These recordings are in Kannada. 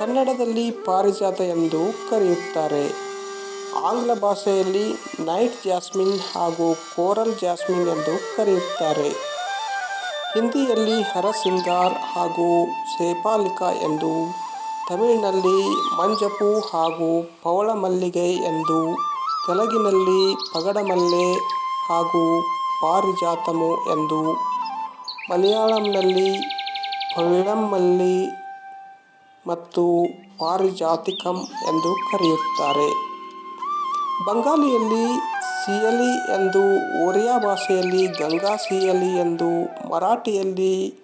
ಕನ್ನಡದಲ್ಲಿ ಪಾರಿಜಾತ ಎಂದು ಕರೆಯುತ್ತಾರೆ. ಆಂಗ್ಲ ಭಾಷೆಯಲ್ಲಿ ನೈಟ್ ಜಾಸ್ಮಿನ್ ಹಾಗೂ ಕೋರಲ್ ಜಾಸ್ಮಿನ್ ಎಂದು ಕರೆಯುತ್ತಾರೆ. ಹಿಂದಿಯಲ್ಲಿ ಹರಸಿಂಗಾರ್ ಹಾಗೂ ಸೇಪಾಲಿಕಾ ಎಂದು, ತಮಿಳಿನಲ್ಲಿ ಮಂಜಪು ಹಾಗೂ ಪವಳಮಲ್ಲಿಗೆ ಎಂದು, ತೆಲುಗಿನಲ್ಲಿ ಪಗಡಮಲ್ಲೆ ಹಾಗೂ ಪಾರಿಜಾತಮು ಎಂದು, ಮಲಯಾಳಂನಲ್ಲಿ ಪಳ್ಳಂಮಲ್ಲಿ ಮತ್ತು ಪಾರಿಜಾತಿಕಂ ಎಂದು ಕರೆಯುತ್ತಾರೆ. ಬಂಗಾಲಿಯಲ್ಲಿ ಸಿಯಲಿ ಎಂದು, ಒರಿಯಾ ಭಾಷೆಯಲ್ಲಿ ಗಂಗಾ ಸಿಯಲಿ ಎಂದು, ಮರಾಠಿಯಲ್ಲಿ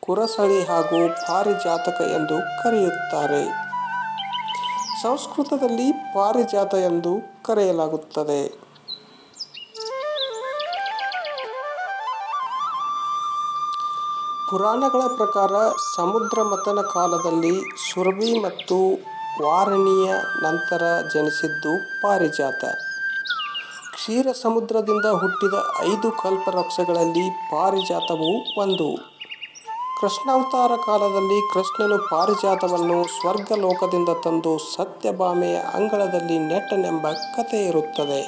ಕುರಸಳಿ ಹಾಗೂ ಪಾರಿಜಾತಕ ಎಂದು ಕರೆಯುತ್ತಾರೆ. ಸಂಸ್ಕೃತದಲ್ಲಿ ಪಾರಿಜಾತ ಎಂದು ಕರೆಯಲಾಗುತ್ತದೆ. ಪುರಾಣಗಳ ಪ್ರಕಾರ ಸಮುದ್ರ ಮಥನ ಕಾಲದಲ್ಲಿ ಸುರಭಿ ಮತ್ತು ವಾರಣಿಯ ನಂತರ ಜನಿಸಿದ್ದು ಪಾರಿಜಾತ. ಕ್ಷೀರ ಸಮುದ್ರದಿಂದ ಹುಟ್ಟಿದ ಐದು ಕಲ್ಪವೃಕ್ಷಗಳಲ್ಲಿ ಪಾರಿಜಾತವು ಒಂದು. ಕೃಷ್ಣಾವತಾರ ಕಾಲದಲ್ಲಿ ಕೃಷ್ಣನು ಪಾರಿಜಾತವನ್ನು ಸ್ವರ್ಗಲೋಕದಿಂದ ತಂದು ಸತ್ಯಭಾಮೆಯ ಅಂಗಳದಲ್ಲಿ ನೆಟ್ಟನೆಂಬ ಕಥೆ ಇರುತ್ತದೆ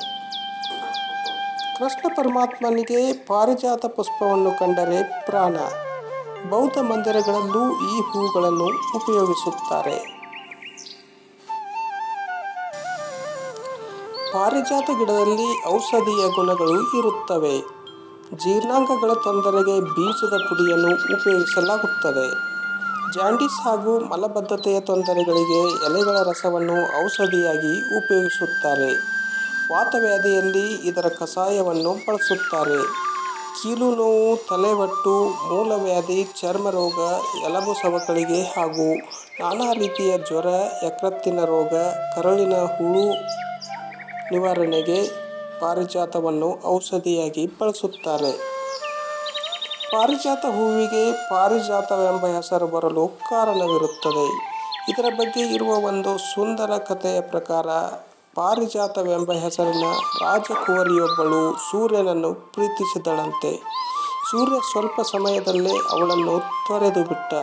ಕೃಷ್ಣ ಪರಮಾತ್ಮನಿಗೆ ಪಾರಿಜಾತ ಪುಷ್ಪವನ್ನು ಕಂಡರೆ ಪ್ರಾಣ. ಬೌದ್ಧ ಮಂದಿರಗಳಲ್ಲೂ ಈ ಹೂಗಳನ್ನು ಉಪಯೋಗಿಸುತ್ತಾರೆ. ಪಾರಿಜಾತ ಗಿಡದಲ್ಲಿ ಔಷಧೀಯ ಗುಣಗಳು ಇರುತ್ತವೆ. ಜೀರ್ಣಾಂಗಗಳ ತೊಂದರೆಗೆ ಬೀಜದ ಪುಡಿಯನ್ನು ಉಪಯೋಗಿಸಲಾಗುತ್ತದೆ. ಜಾಂಡಿಸ್ ಹಾಗೂ ಮಲಬದ್ಧತೆಯ ತೊಂದರೆಗಳಿಗೆ ಎಲೆಗಳ ರಸವನ್ನು ಔಷಧಿಯಾಗಿ ಉಪಯೋಗಿಸುತ್ತಾರೆ. ವಾತವ್ಯಾಧಿಯಲ್ಲಿ ಇದರ ಕಷಾಯವನ್ನು ಬಳಸುತ್ತಾರೆ. ಕೀಲು ನೋವು ತಲೆವಟ್ಟು ಮೂಲವ್ಯಾಧಿ ಚರ್ಮರೋಗ ಎಲಬು ಸವಕಳಿಗೆ ಹಾಗೂ ನಾನಾ ರೀತಿಯ ಜ್ವರ, ಯಕೃತ್ತಿನ ರೋಗ, ಕರುಳಿನ ಹುಳು ನಿವಾರಣೆಗೆ ಪಾರಿಜಾತವನ್ನು ಔಷಧಿಯಾಗಿ ಬಳಸುತ್ತಾರೆ. ಪಾರಿಜಾತ ಹೂವಿಗೆ ಪಾರಿಜಾತವೆಂಬ ಹೆಸರು ಬರಲು ಕಾರಣವಿರುತ್ತದೆ. ಇದರ ಬಗ್ಗೆ ಇರುವ ಒಂದು ಸುಂದರ ಕಥೆಯ ಪ್ರಕಾರ ಪಾರಿಜಾತವೆಂಬ ಹೆಸರಿನ ರಾಜಕುವರಿಯೊಬ್ಬಳು ಸೂರ್ಯನನ್ನು ಪ್ರೀತಿಸಿದಳಂತೆ. ಸೂರ್ಯ ಸ್ವಲ್ಪ ಸಮಯದಲ್ಲೇ ಅವಳನ್ನು ತೊರೆದು ಬಿಟ್ಟ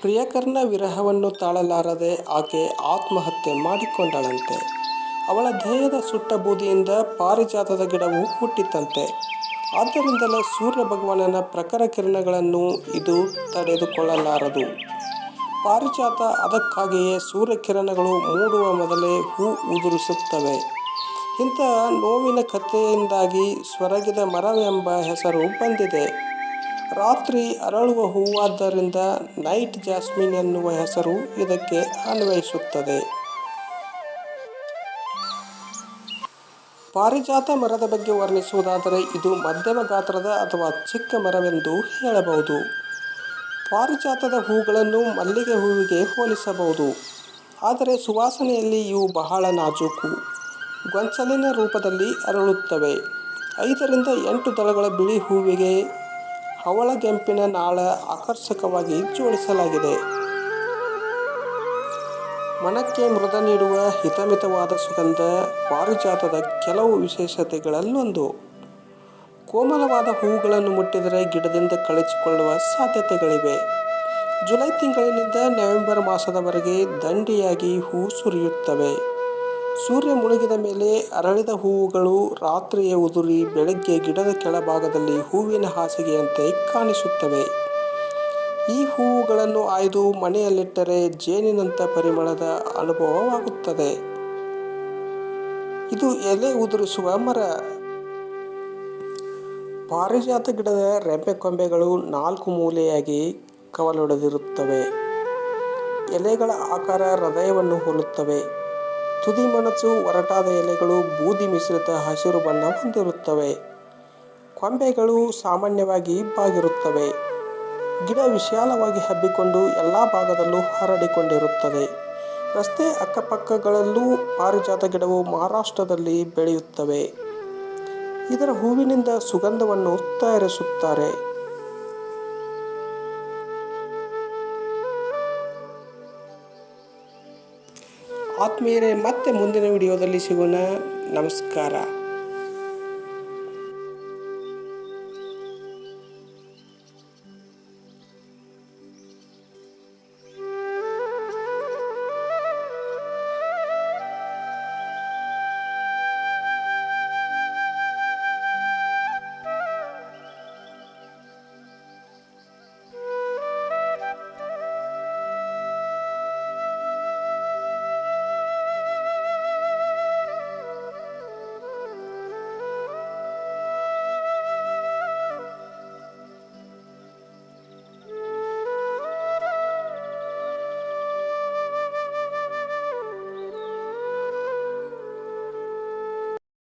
ಪ್ರಿಯಕರನ ವಿರಹವನ್ನು ತಾಳಲಾರದೆ ಆಕೆ ಆತ್ಮಹತ್ಯೆ ಮಾಡಿಕೊಂಡಳಂತೆ. ಅವಳ ದೇಹದ ಸುಟ್ಟ ಬೂದಿಯಿಂದ ಪಾರಿಜಾತದ ಗಿಡವು ಹುಟ್ಟಿತಂತೆ. ಆದ್ದರಿಂದಲೇ ಸೂರ್ಯ ಭಗವಾನನ ಪ್ರಖರ ಕಿರಣಗಳನ್ನು ಇದು ತಡೆದುಕೊಳ್ಳಲಾರದು. ಪಾರಿಜಾತ ಅದಕ್ಕಾಗಿಯೇ ಸೂರ್ಯಕಿರಣಗಳು ಮೂಡುವ ಮೊದಲೇ ಹೂ ಉದುರಿಸುತ್ತವೆ. ಇಂಥ ನೋವಿನ ಕಥೆಯಿಂದಾಗಿ ಸ್ವರಗಿದ ಮರವೆಂಬ ಹೆಸರು ಬಂದಿದೆ. ರಾತ್ರಿ ಅರಳುವ ಹೂವಾದ್ದರಿಂದ ನೈಟ್ ಜಾಸ್ಮಿನ್ ಎನ್ನುವ ಹೆಸರು ಇದಕ್ಕೆ ಅನ್ವಯಿಸುತ್ತದೆ. ಪಾರಿಜಾತ ಮರದ ಬಗ್ಗೆ ವರ್ಣಿಸುವುದಾದರೆ ಇದು ಮಧ್ಯಮ ಗಾತ್ರದ ಅಥವಾ ಚಿಕ್ಕ ಮರವೆಂದು ಹೇಳಬಹುದು. ಪಾರಿಜಾತದ ಹೂಗಳನ್ನು ಮಲ್ಲಿಗೆ ಹೂವಿಗೆ ಹೋಲಿಸಬಹುದು. ಆದರೆ ಸುವಾಸನೆಯಲ್ಲಿ ಇವು ಬಹಳ ನಾಜೂಕು. ಗೊಂಚಲಿನ ರೂಪದಲ್ಲಿ ಅರಳುತ್ತವೆ. ಐದರಿಂದ ಎಂಟು ದಳಗಳ ಬಿಳಿ ಹೂವಿಗೆ ಹವಳಗೆಂಪಿನ ನಾಳ ಆಕರ್ಷಕವಾಗಿ ಜೋಡಿಸಲಾಗಿದೆ. ಮನಕ್ಕೆ ಮೃದ ನೀಡುವ ಹಿತಮಿತವಾದ ಸುಗಂಧ ಪಾರಿಜಾತದ ಕೆಲವು ವಿಶೇಷತೆಗಳಲ್ಲೊಂದು. ಕೋಮಲವಾದ ಹೂವುಗಳನ್ನು ಮುಟ್ಟಿದರೆ ಗಿಡದಿಂದ ಕಳಚಿಕೊಳ್ಳುವ ಸಾಧ್ಯತೆಗಳಿವೆ. ಜುಲೈ ತಿಂಗಳಿನಿಂದ ನವೆಂಬರ್ ಮಾಸದವರೆಗೆ ದಂಡಿಯಾಗಿ ಹೂ ಸುರಿಯುತ್ತವೆ. ಸೂರ್ಯ ಮುಳುಗಿದ ಮೇಲೆ ಅರಳಿದ ಹೂವುಗಳು ರಾತ್ರಿಯ ಉದುರಿ ಬೆಳಗ್ಗೆ ಗಿಡದ ಕೆಳಭಾಗದಲ್ಲಿ ಹೂವಿನ ಹಾಸಿಗೆಯಂತೆ ಕಾಣಿಸುತ್ತವೆ. ಈ ಹೂವುಗಳನ್ನು ಆಯ್ದು ಮನೆಯಲ್ಲಿಟ್ಟರೆ ಜೇನಿನಂಥ ಪರಿಮಳದ ಅನುಭವವಾಗುತ್ತದೆ. ಇದು ಎಲೆ ಉದುರಿಸುವ ಮರ. ಪಾರಿಜಾತ ಗಿಡದ ರೆಂಬೆ ಕೊಂಬೆಗಳು ನಾಲ್ಕು ಮೂಲೆಯಾಗಿ ಕವಲೊಡೆದಿರುತ್ತವೆ. ಎಲೆಗಳ ಆಕಾರ ಹೃದಯವನ್ನು ಹೋಲುತ್ತವೆ. ತುದಿ ಮಣಸು ಒರಟಾದ ಎಲೆಗಳು ಬೂದಿ ಮಿಶ್ರಿತ ಹಸಿರು ಬಣ್ಣ ಹೊಂದಿರುತ್ತವೆ. ಕೊಂಬೆಗಳು ಸಾಮಾನ್ಯವಾಗಿ ಬಾಗಿರುತ್ತವೆ ಗಿಡ ವಿಶಾಲವಾಗಿ ಹಬ್ಬಿಕೊಂಡು ಎಲ್ಲ ಭಾಗದಲ್ಲೂ ಹರಡಿಕೊಂಡಿರುತ್ತದೆ ರಸ್ತೆ ಅಕ್ಕಪಕ್ಕಗಳಲ್ಲೂ ಪಾರಿಜಾತ ಗಿಡವು ಮಹಾರಾಷ್ಟ್ರದಲ್ಲಿ ಬೆಳೆಯುತ್ತವೆ. ಇದರ ಹೂವಿನಿಂದ ಸುಗಂಧವನ್ನು ತಯಾರಿಸುತ್ತಾರೆ ಆತ್ಮೀಯರೇ ಮತ್ತೆ ಮುಂದಿನ ವಿಡಿಯೋದಲ್ಲಿ ಸಿಗೋಣ. ನಮಸ್ಕಾರ.